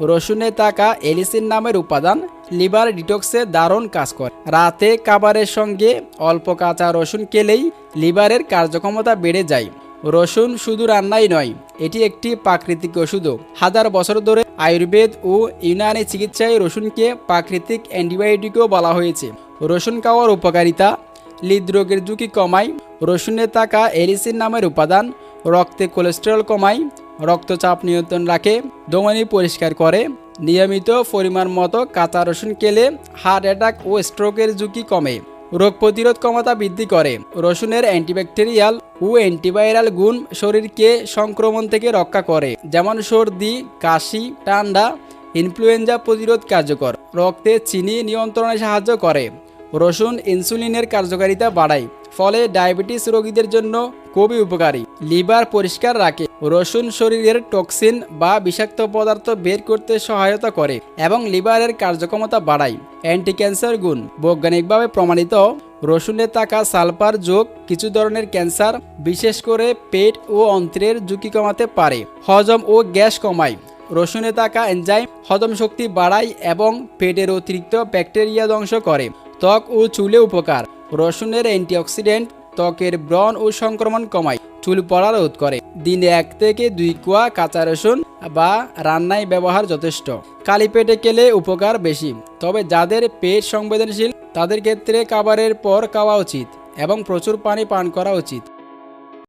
রসুনে থাকা এলিসিন নামের উপাদান লিভার ডিটক্সে দারুণ কাজ করে। রাতে খাবারের সঙ্গে অল্প কাঁচা রসুন খেলেই লিভারের কার্যক্ষমতা বেড়ে যায়। রসুন শুধু রান্নাই নয়, এটি একটি প্রাকৃতিক ওষুধও। হাজার বছর ধরে আয়ুর্বেদ ও ইউনানি চিকিৎসায় রসুনকে প্রাকৃতিক অ্যান্টিবায়োটিকও বলা হয়েছে। রসুন খাওয়ার উপকারিতা? হৃদরোগের ঝুঁকি কমায়। রসুনে থাকা এলিসিন নামের উপাদান রক্তে কোলেস্টেরল কমায়। রক্তচাপ নিয়ন্ত্রণ রাখে ধমনী পরিষ্কার করে, নিয়মিত পরিমাণ মতো কাঁচা রসুন খেলে হার্ট অ্যাটাক ও স্ট্রোকের ঝুঁকি কমে। রোগ প্রতিরোধ ক্ষমতা বৃদ্ধি করে। রসুনের অ্যান্টিব্যাকটেরিয়াল ও অ্যান্টিভাইরাল গুণ শরীরকে সংক্রমণ থেকে রক্ষা করে, যেমন সর্দি, কাশি, ঠান্ডা, ইনফ্লুয়েঞ্জা প্রতিরোধ কার্যকর। রক্তে চিনি নিয়ন্ত্রণে সাহায্য করে। রসুন ইনসুলিনের কার্যকারিতা বাড়ায়, ফলে ডায়াবেটিস রোগীদের জন্য খুবই উপকারী। লিভার পরিষ্কার রাখে, রসুন শরীরের টক্সিন বা বিষাক্ত পদার্থ বের করতে সহায়তা করে এবং লিভারের কার্যক্ষমতা বাড়ায়। অ্যান্টি ক্যান্সার গুণ, বৈজ্ঞানিকভাবে প্রমাণিত, রসুনে থাকা সালফার যোগ কিছু ধরনের ক্যান্সার, বিশেষ করে পেট ও অন্ত্রের ঝুঁকি কমাতে পারে, হজম ও গ্যাস কমায়। রসুনে থাকা এনজাইম হজম শক্তি বাড়ায় এবং পেটের অতিরিক্ত ব্যাকটেরিয়া ধ্বংস করে, ত্বক ও চুলে উপকার। রসুনের অ্যান্টিঅক্সিডেন্ট ত্বকের ব্রণ ও সংক্রমণ কমায়, চুল পড়া রোধ করে। দিনে এক থেকে দুই কুয়া কাঁচা রসুন বা রান্নায় ব্যবহার যথেষ্ট। কালি পেটে কেলে উপকার বেশি, তবে যাদের পেট সংবেদনশীল, তাদের ক্ষেত্রে খাবারের পর খাওয়া উচিত এবং প্রচুর পানি পান করা উচিত।